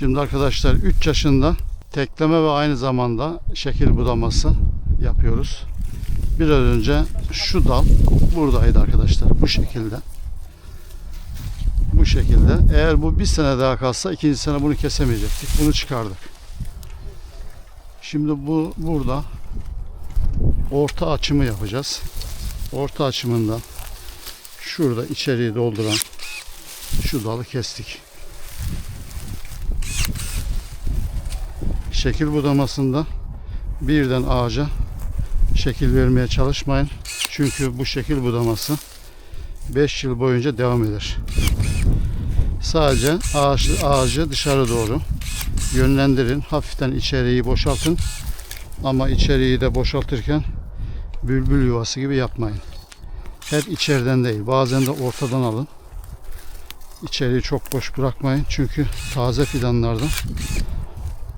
Şimdi arkadaşlar 3 yaşında tekleme ve aynı zamanda şekil budaması yapıyoruz. Biraz önce şu dal buradaydı arkadaşlar bu şekilde. Bu şekilde. Eğer bu bir sene daha kalsa ikinci sene bunu kesemeyecektik. Bunu çıkardık. Şimdi bu burada orta açımı yapacağız. Orta açımında şurada içeriği dolduran şu dalı kestik. Şekil budamasında birden ağaca şekil vermeye çalışmayın. Çünkü bu şekil budaması 5 yıl boyunca devam eder. Sadece ağaç, ağacı dışarı doğru yönlendirin. Hafiften içeriği boşaltın. Ama içeriği de boşaltırken bülbül yuvası gibi yapmayın. Hep içeriden değil. Bazen de ortadan alın. İçeriği çok boş bırakmayın. Çünkü taze fidanlarda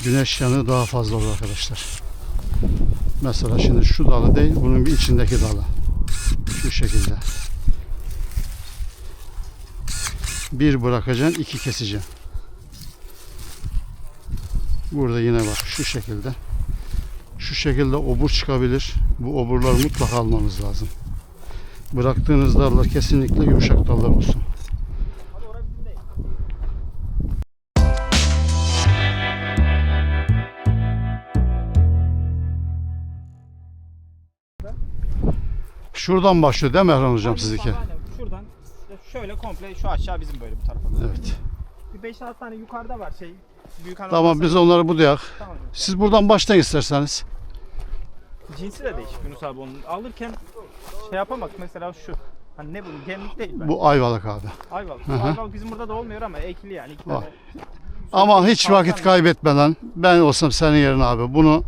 güneş yanığı daha fazla olur arkadaşlar. Mesela şimdi şu dalı değil, bunun bir içindeki dalı. Şu şekilde. Bir bırakacaksın, iki keseceksin. Burada yine bak şu şekilde. Şu şekilde obur çıkabilir. Bu oburları mutlaka almanız lazım. Bıraktığınız dallar kesinlikle yumuşak dallar olsun. Şuradan başlıyor değil mi Erhan Hocam sizinki? Şuradan şöyle komple şu aşağı bizim böyle bu tarafa. Evet. Bir 5-6 tane yukarıda var şey. Büyük Tamam biz onları budayak. Tamam. Siz buradan başlayın isterseniz. Cinsi de değişik Yunus abi onun. Alırken şey yapamak mesela şu. Hani ne bu? Gemlik değil ben. Bu ayvalık abi. Ayvalık. Hı hı. Ayvalık bizim burada da olmuyor ama ekili yani. iki Var. tane. Ama hiç vakit kaybetmeden ben olsam senin yerine abi bunu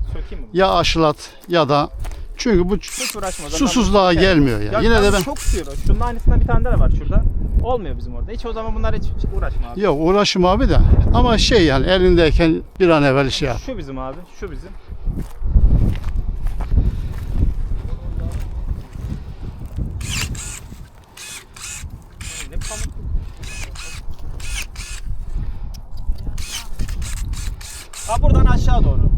ya aşılat ya da çünkü bu Hiç uğraşmadan. susuzluğa gelmiyor ya. Ya Yine de ben çok o. Şunun aynısından bir tane daha var şurada. Olmuyor bizim orada. Hiç o zaman bunlar hiç hiç uğraşma abi. yok uğraşım abi de ama şey yani elindeyken bir an evvel şey yap. Şu bizim abi. Şu bizim. Ne pamuk. Ha buradan aşağı doğru.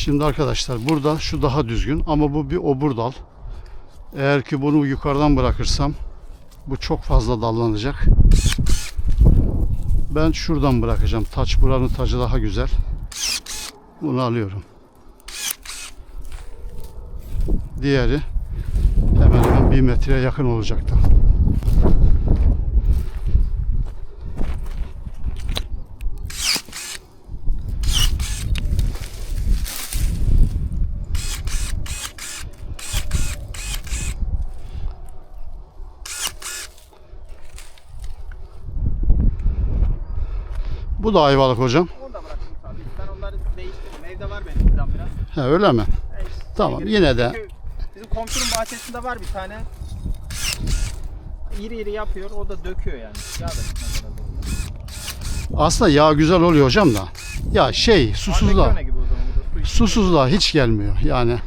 Şimdi arkadaşlar burada şu daha düzgün ama bu bir obur dal. Eğer ki bunu yukarıdan bırakırsam bu çok fazla dallanacak. Ben şuradan bırakacağım. Taç buranın tacı daha güzel. Bunu alıyorum. Diğeri hemen hemen bir metreye yakın olacaktı. Bu da ayvalık hocam. Onu da bıraktım abi. Ben onları değiştirdim. Evde var benim buradan biraz. He öyle mi? E, Tamam, sevgili- yine de- Çünkü Bizim komşunun bahçesinde var bir tane. İri iri yapıyor. O da döküyor yani. Ya da gitmez herhalde. Aslında yağ güzel oluyor hocam da. Ya şey susuzluğa. Arkadaki örnek gibi o zaman bu da. Su içiyor. Susuzluğa hiç gelmiyor. Yani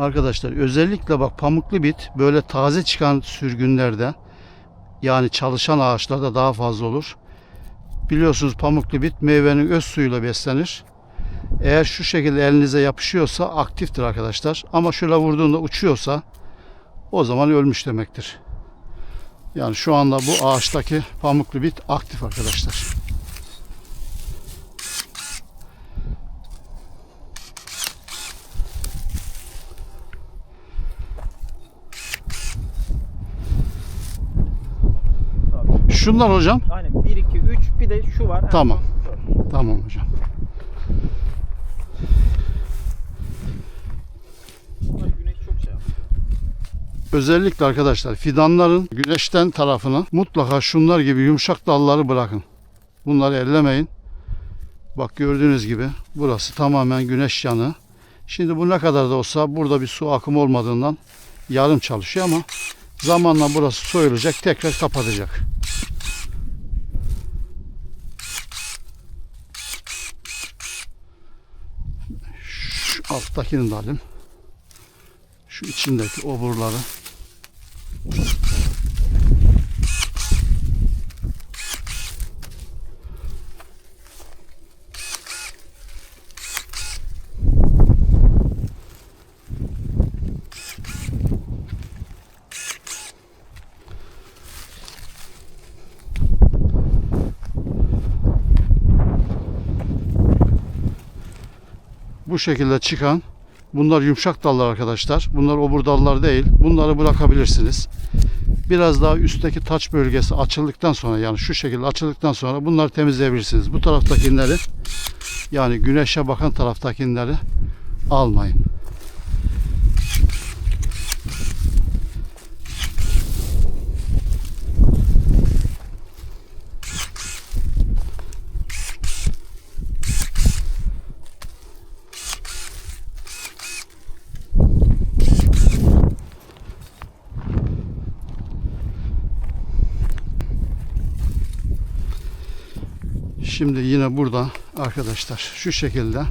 arkadaşlar özellikle bak pamuklu bit böyle taze çıkan sürgünlerde yani çalışan ağaçlarda daha fazla olur. Biliyorsunuz pamuklu bit meyvenin öz suyuyla beslenir. Eğer şu şekilde elinize yapışıyorsa aktiftir arkadaşlar. Ama şöyle vurduğunda uçuyorsa o zaman ölmüş demektir. Yani şu anda bu ağaçtaki pamuklu bit aktif arkadaşlar. Şunlar hocam. Aynen 1 2 3 bir de şu var. Tamam. şu. Tamam hocam. Şey. Özellikle arkadaşlar fidanların güneşten tarafına mutlaka şunlar gibi yumuşak dalları bırakın. Bunları ellemeyin. Bak gördüğünüz gibi burası tamamen güneş yanı. Şimdi bu ne kadar da olsa burada bir su akımı olmadığından yarım çalışıyor ama zamanla burası soyulacak tekrar kapatacak. alttakini de alayım. Şu içindeki oburları bu şekilde çıkan bunlar yumuşak dallar arkadaşlar. Bunlar obur dallar değil. Bunları bırakabilirsiniz. Biraz daha üstteki taç bölgesi açıldıktan sonra yani şu şekilde açıldıktan sonra bunları temizleyebilirsiniz. Bu taraftakileri yani güneşe bakan taraftakileri almayın. Şimdi yine burada arkadaşlar şu şekilde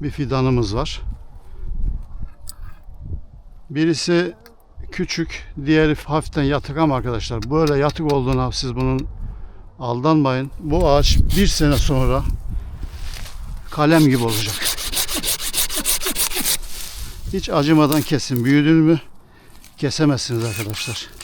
bir fidanımız var. Birisi küçük, diğeri hafiften yatık ama arkadaşlar böyle yatık olduğuna siz bunun aldanmayın. Bu ağaç bir sene sonra kalem gibi olacak. Hiç acımadan kesin. Büyüdün mü kesemezsiniz arkadaşlar.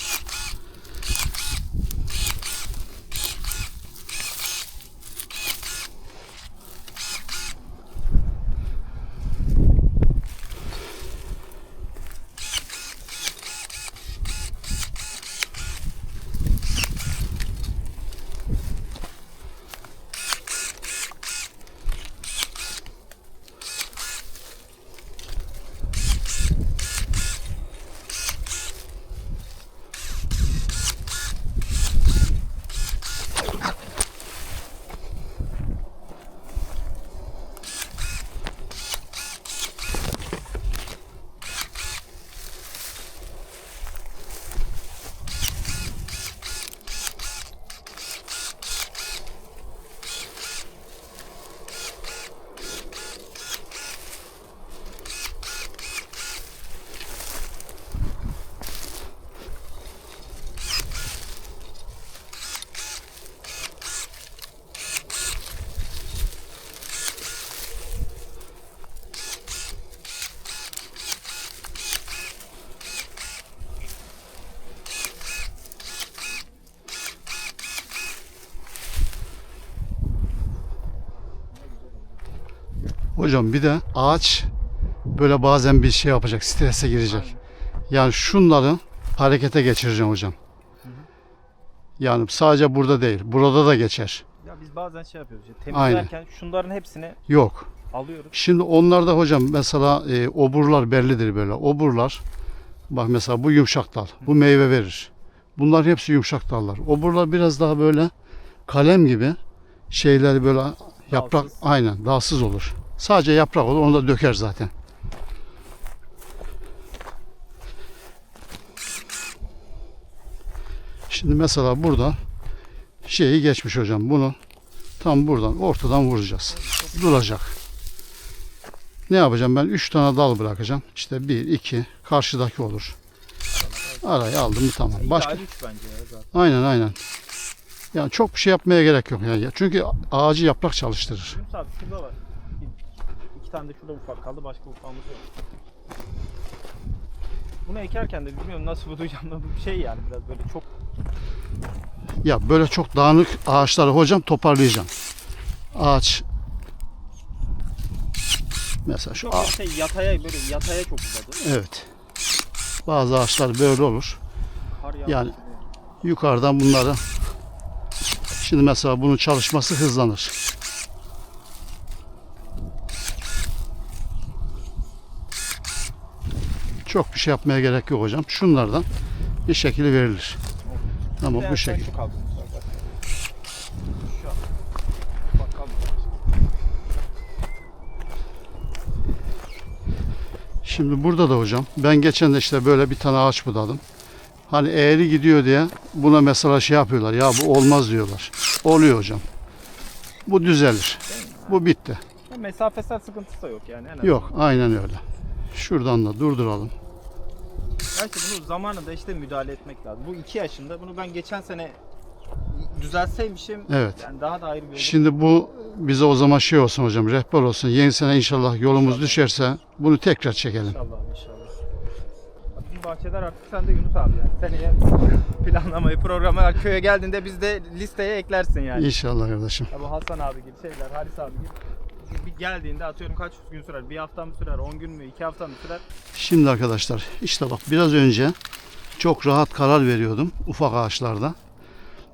Hocam bir de ağaç böyle bazen bir şey yapacak, strese girecek. Yani şunları harekete geçireceğim hocam. Yani sadece burada değil, burada da geçer. Ya biz bazen şey yapıyoruz. işte, Aynen. temizlerken şunların hepsini Yok. alıyoruz. Şimdi onlarda hocam mesela e, oburlar bellidir böyle. Oburlar bak mesela bu yumuşak dal. Bu meyve verir. Bunlar hepsi yumuşak dallar. Oburlar biraz daha böyle kalem gibi şeyleri böyle yaprak Dalsız. aynen dalsız olur. Sadece yaprak olur onu da döker zaten. Şimdi mesela burada şeyi geçmiş hocam. Bunu tam buradan ortadan vuracağız. Duracak. Ne yapacağım ben? 3 tane dal bırakacağım. İşte 1, 2, karşıdaki olur. Arayı aldım mı tamam. Başka. Aynen aynen. Yani çok bir şey yapmaya gerek yok yani. Çünkü ağacı yaprak çalıştırır. Şurada var. Tane de şurada ufak kaldı. Başka ufağımız yok. Bunu ekerken de bilmiyorum nasıl budayacağım da bu bir şey yani biraz böyle çok Ya böyle çok dağınık ağaçları hocam toparlayacağım. Ağaç mesela şu çok ağ- böyle şey yataya böyle yataya çok uzadı. evet. Bazı ağaçlar böyle olur. Yani- Yukarıdan bunları Şimdi mesela bunun çalışması hızlanır. Çok bir şey yapmaya gerek yok hocam. Şunlardan bir şekil verilir. Ama bu şekil. Şimdi burada da hocam ben geçen de işte böyle bir tane ağaç budadım. Hani eğri gidiyor diye buna mesela şey yapıyorlar. Ya bu olmaz diyorlar. Oluyor hocam. Bu düzelir. Bu bitti. Mesafesel sıkıntısı da yok yani. En. Yok aynen öyle. Şuradan da durduralım. Belki bunu zamanında işte müdahale etmek lazım. Bu iki yaşında. Bunu ben geçen sene düzeltseymişim Evet. yani daha da ayrı bir yol. Şimdi bu bize o zaman şey olsun hocam, rehber olsun. Yeni sene inşallah yolumuz düşerse bunu tekrar çekelim. İnşallah inşallah. Bu bahçeler artık sende Yunus abi yani. Seneye planlamayı, programı köye geldiğinde biz de listeye eklersin yani. İnşallah kardeşim. Ya bu Hasan abi gibi şeyler, Halis abi gibi. Bir geldiğinde atıyorum kaç gün sürer? Bir hafta mı sürer? 10 gün mü? 2 hafta mı sürer? Şimdi arkadaşlar işte bak biraz önce çok rahat karar veriyordum ufak ağaçlarda.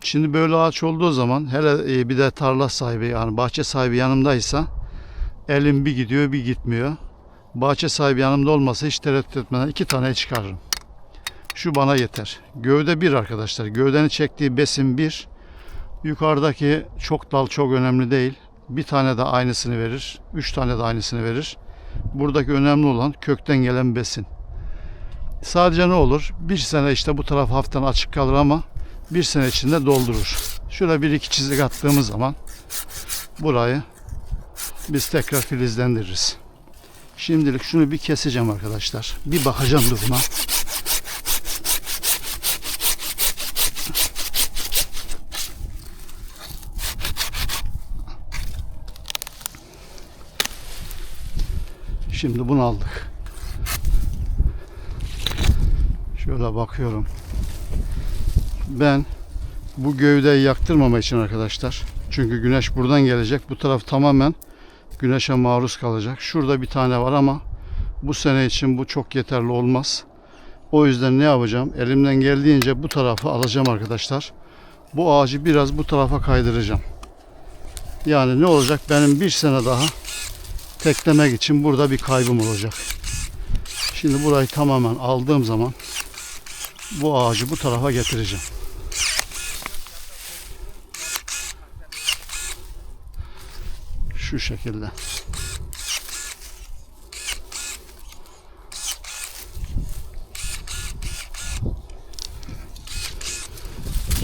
Şimdi böyle ağaç olduğu zaman hele e, bir de tarla sahibi yani bahçe sahibi yanımdaysa elim bir gidiyor bir gitmiyor. Bahçe sahibi yanımda olmasa hiç tereddüt etmeden iki tane çıkarırım. Şu bana yeter. Gövde bir arkadaşlar. Gövdenin çektiği besin bir. Yukarıdaki çok dal çok önemli değil. Bir tane de aynısını verir. Üç tane de aynısını verir. Buradaki önemli olan kökten gelen besin. Sadece ne olur? Bir sene işte bu taraf hafiften açık kalır ama bir sene içinde doldurur. Şurada bir iki çizik attığımız zaman burayı biz tekrar filizlendiririz. Şimdilik şunu bir keseceğim arkadaşlar. Bir bakacağım duruma. Şimdi bunu aldık. Şöyle bakıyorum. Ben bu gövdeyi yaktırmama için arkadaşlar. Çünkü güneş buradan gelecek. Bu taraf tamamen güneşe maruz kalacak. Şurada bir tane var ama bu sene için bu çok yeterli olmaz. O yüzden ne yapacağım? Elimden geldiğince bu tarafı alacağım arkadaşlar. Bu ağacı biraz bu tarafa kaydıracağım. Yani ne olacak? Benim bir sene daha teklemek için burada bir kaybım olacak. Şimdi burayı tamamen aldığım zaman bu ağacı bu tarafa getireceğim. Şu şekilde.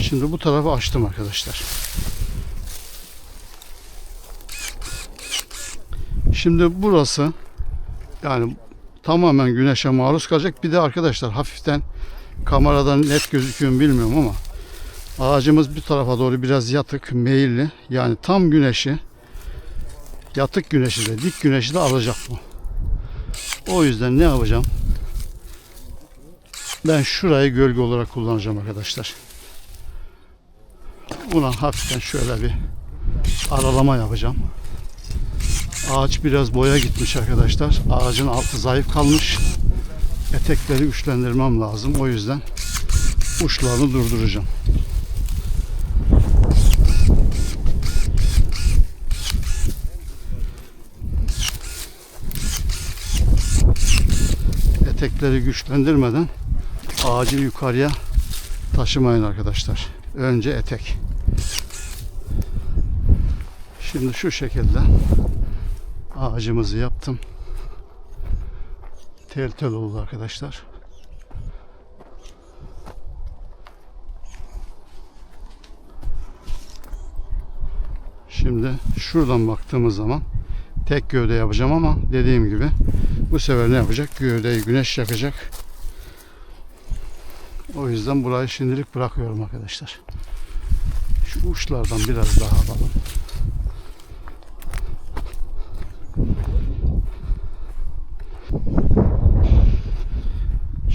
Şimdi bu tarafı açtım arkadaşlar. Şimdi burası yani tamamen güneşe maruz kalacak. Bir de arkadaşlar hafiften kameradan net gözüküyor mu bilmiyorum ama ağacımız bir tarafa doğru biraz yatık, meyilli. Yani tam güneşi yatık güneşi de dik güneşi de alacak bu. O yüzden ne yapacağım? Ben şurayı gölge olarak kullanacağım arkadaşlar. Buna hafiften şöyle bir aralama yapacağım. Ağaç biraz boya gitmiş arkadaşlar. Ağacın altı zayıf kalmış. Etekleri güçlendirmem lazım. O yüzden uçlarını durduracağım. Etekleri güçlendirmeden ağacı yukarıya taşımayın arkadaşlar. Önce etek. Şimdi şu şekilde ağacımızı yaptım. Tel tel oldu arkadaşlar. Şimdi şuradan baktığımız zaman tek gövde yapacağım ama dediğim gibi bu sefer ne yapacak? Gövdeyi güneş yakacak. O yüzden burayı şimdilik bırakıyorum arkadaşlar. Şu uçlardan biraz daha alalım.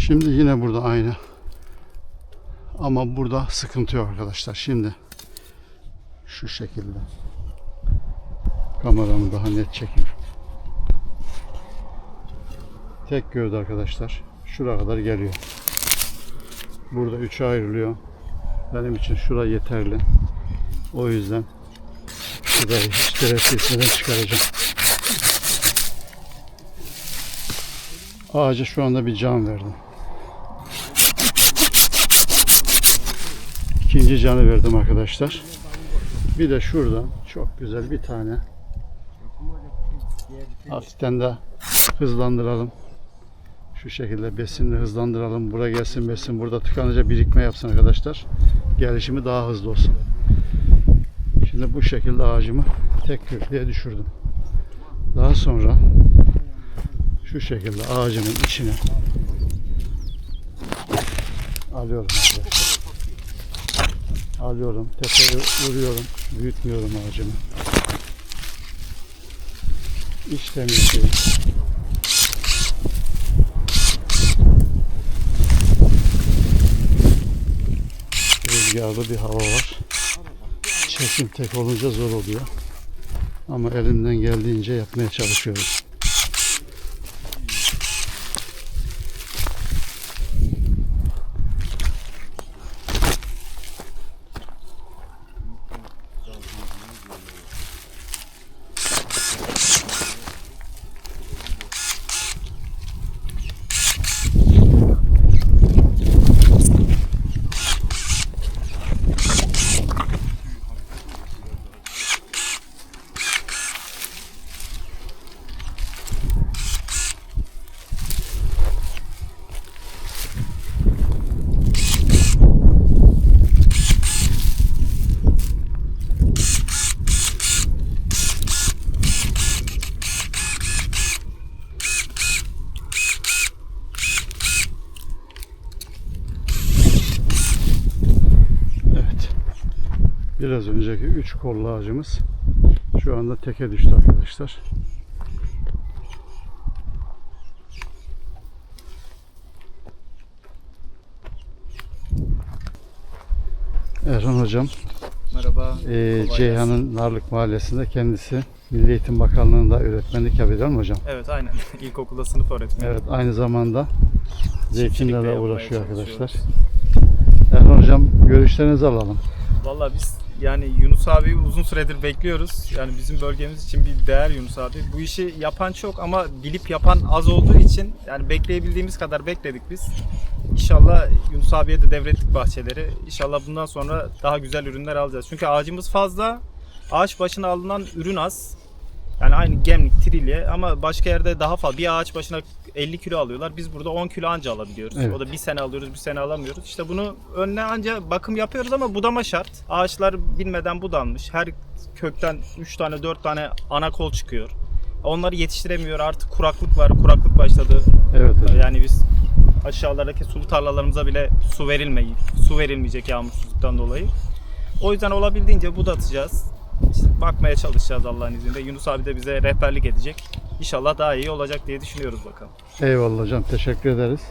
Şimdi yine burada aynı. Ama burada sıkıntı yok arkadaşlar. Şimdi şu şekilde. Kameramı daha net çekeyim. Tek gövde arkadaşlar. Şuraya kadar geliyor. Burada üçe ayrılıyor. Benim için şura yeterli. O yüzden şurayı hiç tereddüt çıkaracağım. Ağaca şu anda bir can verdim. İkinci canı verdim arkadaşlar. Bir de şurada çok güzel bir tane hafiften de hızlandıralım. Şu şekilde besinle hızlandıralım. Buraya gelsin besin. Burada tıkanınca birikme yapsın arkadaşlar. Gelişimi daha hızlı olsun. Şimdi bu şekilde ağacımı tek köklüğe düşürdüm. Daha sonra şu şekilde ağacının içine alıyorum arkadaşlar. Alıyorum, tepeye vuruyorum, büyütmüyorum ağacımı. İç temizliği. Rüzgarlı bir hava var. Çekim tek olunca zor oluyor. Ama elimden geldiğince yapmaya çalışıyorum. Evet. Biraz önceki 3 kollu ağacımız şu anda teke düştü arkadaşlar. Erhan hocam Merhaba. e, Ceyhan'ın Narlık Mahallesi'nde kendisi Milli Eğitim Bakanlığı'nda öğretmenlik yapıyor değil mi hocam? Evet aynen. İlkokulda sınıf öğretmeni. Evet aynı zamanda zeytinle de uğraşıyor arkadaşlar. Erhan hocam görüşlerinizi alalım. Valla biz yani Yunus abi uzun süredir bekliyoruz. Yani bizim bölgemiz için bir değer Yunus abi. Bu işi yapan çok ama bilip yapan az olduğu için yani bekleyebildiğimiz kadar bekledik biz. İnşallah Yunus abiye de devrettik bahçeleri. İnşallah bundan sonra daha güzel ürünler alacağız. Çünkü ağacımız fazla. Ağaç başına alınan ürün az. Yani aynı gemlik, trilye ama başka yerde daha fazla. Bir ağaç başına 50 kilo alıyorlar. Biz burada 10 kilo anca alabiliyoruz. Evet. O da bir sene alıyoruz, bir sene alamıyoruz. İşte bunu önüne anca bakım yapıyoruz ama budama şart. Ağaçlar bilmeden budanmış. Her kökten 3 tane 4 tane ana kol çıkıyor. Onları yetiştiremiyor. Artık kuraklık var. Kuraklık başladı. Evet hocam. Yani biz aşağılardaki sulu tarlalarımıza bile su verilmeyi, su verilmeyecek yağmursuzluktan dolayı. O yüzden olabildiğince budatacağız. İşte bakmaya çalışacağız Allah'ın izniyle. Yunus abi de bize rehberlik edecek. İnşallah daha iyi olacak diye düşünüyoruz bakalım. Eyvallah hocam teşekkür ederiz.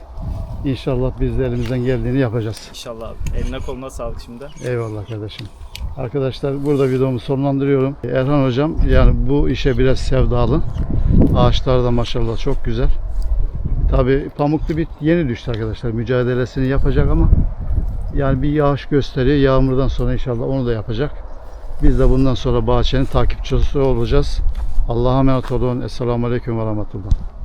İnşallah biz de elimizden geldiğini yapacağız. İnşallah abi. Eline koluna sağlık şimdi. Eyvallah kardeşim. Arkadaşlar burada videomu sonlandırıyorum. Erhan hocam yani bu işe biraz sevdalı. Ağaçlar da maşallah çok güzel. Tabi pamuklu bit yeni düştü arkadaşlar. Mücadelesini yapacak ama yani bir yağış gösteriyor. Yağmurdan sonra inşallah onu da yapacak. Biz de bundan sonra bahçenin takipçisi olacağız. Allah'a emanet olun. Esselamu Aleyküm ve Rahmetullah.